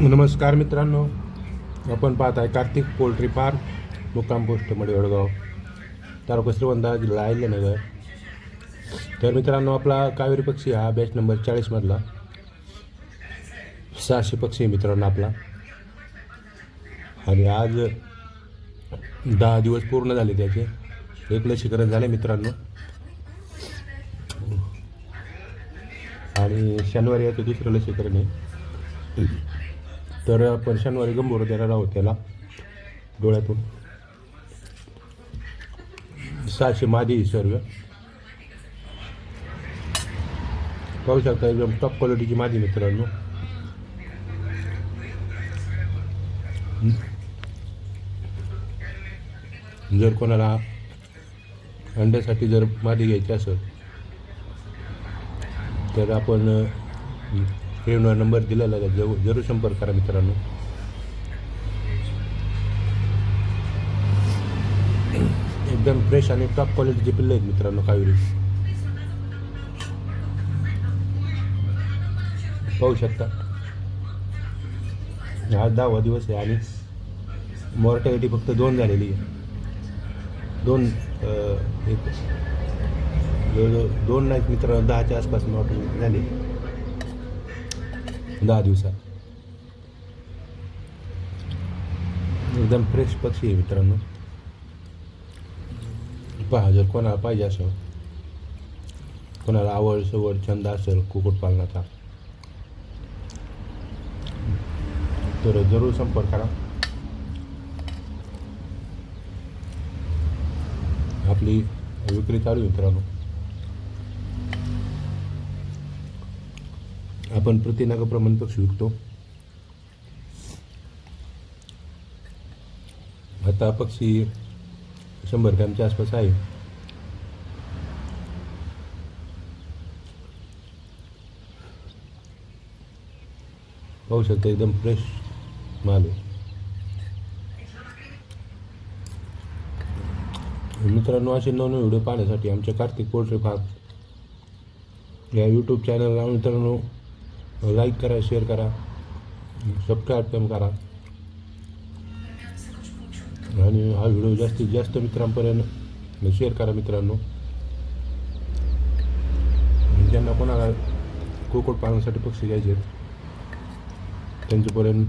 नमस्कार मित्रांनो आपण पाहत आहे कार्तिक पोल्ट्री फार्म मुक्काम पोस्ट मडेवडगाव तालुका श्रीवंदा जिल्हा अहिल्यानगर. तर मित्रांनो आपला कावेरी पक्षी हा बॅच नंबर चाळीसमधला सहाशे पक्षी मित्रांनो आपला. आणि आज दहा दिवस पूर्ण झाले त्याचे. एक लसीकरण झाले मित्रांनो. आणि शनिवारी याचं दुसरं लसीकरण आहे. तर आपण शनिवारी गंभीर देणार त्याला डोळ्यातून. सहाशे मादी सर्व. पाहू शकता एकदम टॉप क्वालिटीची मादी मित्रांनो. जर कोणाला अंड्यासाठी जर मादी घ्यायची असेल तर आपण हे नंबर दिलेला आहे. जरूर जरूर संपर्क करा मित्रांनो. एकदम फ्रेश आणि टॉप क्वालिटीचे पिल्ले आहेत मित्रांनो कावेरी. पाहू शकता. आज दहावा दिवस आहे आणि मॉर्टॅलिटी फक्त दोन झालेली आहे. दोन एक जवळजवळ दोन नाहीत मित्रांनो दहाच्या आसपास मॉर्टॅलिटी झाली. दहा दिवसात. एकदम फ्रेश पक्षी आहे मित्रांनो. पहा जर कोणाला पाहिजे असं कोणाला आवड सवड छंद असेल कुक्कुटपालनाचा तर जरूर संपर्क करा. आपली विक्री चालू आहे मित्रांनो. आपण प्रतिनागाप्रमाणे पक्षी विकतो. आता पक्षी शंभर ग्रॅमच्या आसपास आहे. पाहू शकता एकदम फ्रेश माल आहे. मित्रांनो असे नवनवीन व्हिडिओ पाहण्यासाठी आमच्या कार्तिक पोल्ट्री फार्म या यूट्यूब चॅनलला मित्रांनो लाईक करा शेअर करा सबस्क्राईब पण करा. आणि हा व्हिडिओ जास्तीत जास्त मित्रांपर्यंत शेअर करा मित्रांनो. ज्यांना कोणाला कुक्कुट पालनासाठी पक्षी घ्यायचे आहेत, त्यांच्यापर्यंत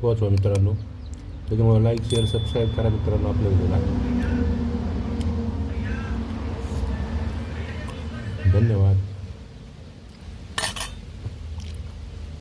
पोहोचवा मित्रांनो. त्याच्यामुळे लाईक शेअर सबस्क्राईब करा मित्रांनो आपल्या व्हिडिओला धन्यवाद.